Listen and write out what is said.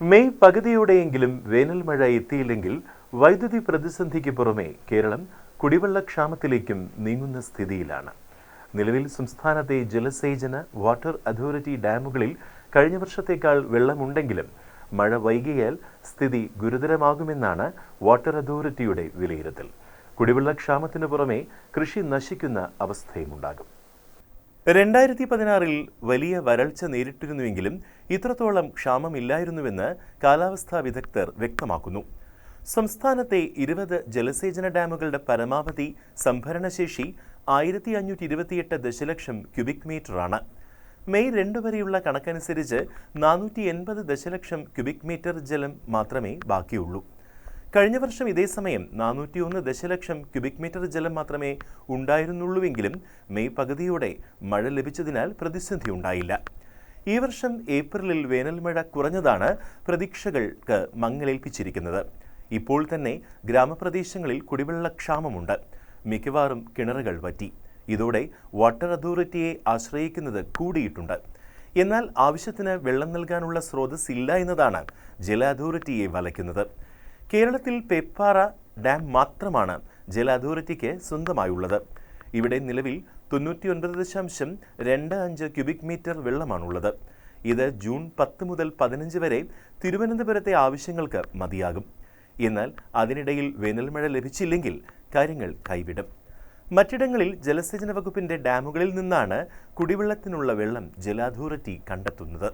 May പകുതിയോടെയെങ്കിലും വേനൽ മഴ എത്തിയില്ലെങ്കിൽ വൈദ്യുതി പ്രതിസന്ധിക്ക് പുറമെ കേരളം കുടിവെള്ളക്ഷാമത്തിലേക്കും നീങ്ങുന്ന സ്ഥിതിയിലാണ്. നിലവിൽ സംസ്ഥാനത്തെ ജലസേചന വാട്ടർ അതോറിറ്റി ഡാമുകളിൽ കഴിഞ്ഞ വർഷത്തേക്കാൾ വെള്ളമുണ്ടെങ്കിലും മഴ വൈകിയാൽ സ്ഥിതി ഗുരുതരമാകുമെന്നാണ് വാട്ടർ അതോറിറ്റിയുടെ വിലയിരുത്തൽ. കുടിവെള്ളക്ഷാമത്തിനു പുറമെ കൃഷി നശിക്കുന്ന അവസ്ഥയുമുണ്ടാകും. രണ്ടായിരത്തി പതിനാറിൽ വലിയ വരൾച്ച നേരിട്ടിരുന്നുവെങ്കിലും ഇത്രത്തോളം ക്ഷാമമില്ലായിരുന്നുവെന്ന് കാലാവസ്ഥാ വിദഗ്ധർ വ്യക്തമാക്കുന്നു. സംസ്ഥാനത്തെ ഇരുപത് ജലസേചന ഡാമുകളുടെ പരമാവധി സംഭരണശേഷി ആയിരത്തി അഞ്ഞൂറ്റി ഇരുപത്തിയെട്ട് ദശലക്ഷം ക്യൂബിക് മീറ്ററാണ്. മെയ് രണ്ട് വരെയുള്ള കണക്കനുസരിച്ച് നാനൂറ്റി എൺപത് ദശലക്ഷം ക്യൂബിക് മീറ്റർ ജലം മാത്രമേ ബാക്കിയുള്ളൂ. കഴിഞ്ഞ വർഷം ഇതേ സമയം നാനൂറ്റിയൊന്ന് ദശലക്ഷം ക്യൂബിക് മീറ്റർ ജലം മാത്രമേ ഉണ്ടായിരുന്നുള്ളൂവെങ്കിലും മെയ് പകുതിയോടെ മഴ ലഭിച്ചതിനാൽ പ്രതിസന്ധി ഉണ്ടായില്ല. ഈ വർഷം ഏപ്രിലിൽ വേനൽമഴ കുറഞ്ഞതാണ് പ്രതീക്ഷകൾക്ക് മങ്ങലേൽപ്പിച്ചിരിക്കുന്നത്. ഇപ്പോൾ തന്നെ ഗ്രാമപ്രദേശങ്ങളിൽ കുടിവെള്ളക്ഷാമമുണ്ട്. മിക്കവാറും കിണറുകൾ വറ്റി. ഇതോടെ വാട്ടർ അതോറിറ്റിയെ ആശ്രയിക്കുന്നത് കൂടിയിട്ടുണ്ട്. എന്നാൽ ആവശ്യത്തിന് വെള്ളം നൽകാനുള്ള സ്രോതസ് ഇല്ല എന്നതാണ് ജല അതോറിറ്റിയെ വലയ്ക്കുന്നത്. കേരളത്തിൽ പെപ്പാറ ഡാം മാത്രമാണ് ജല അതോറിറ്റിക്ക് സ്വന്തമായുള്ളത്. ഇവിടെ നിലവിൽ തൊണ്ണൂറ്റിയൊൻപത് ദശാംശം രണ്ട് അഞ്ച് ക്യൂബിക് മീറ്റർ വെള്ളമാണുള്ളത്. ഇത് ജൂൺ പത്ത് മുതൽ പതിനഞ്ച് വരെ തിരുവനന്തപുരത്തെ ആവശ്യങ്ങൾക്ക് മതിയാകും. എന്നാൽ അതിനിടയിൽ വേനൽമഴ ലഭിച്ചില്ലെങ്കിൽ കാര്യങ്ങൾ കൈവിടും. മറ്റിടങ്ങളിൽ ജലസേചന വകുപ്പിന്റെ ഡാമുകളിൽ നിന്നാണ് കുടിവെള്ളത്തിനുള്ള വെള്ളം ജല അതോറിറ്റി കണ്ടെത്തുന്നത്.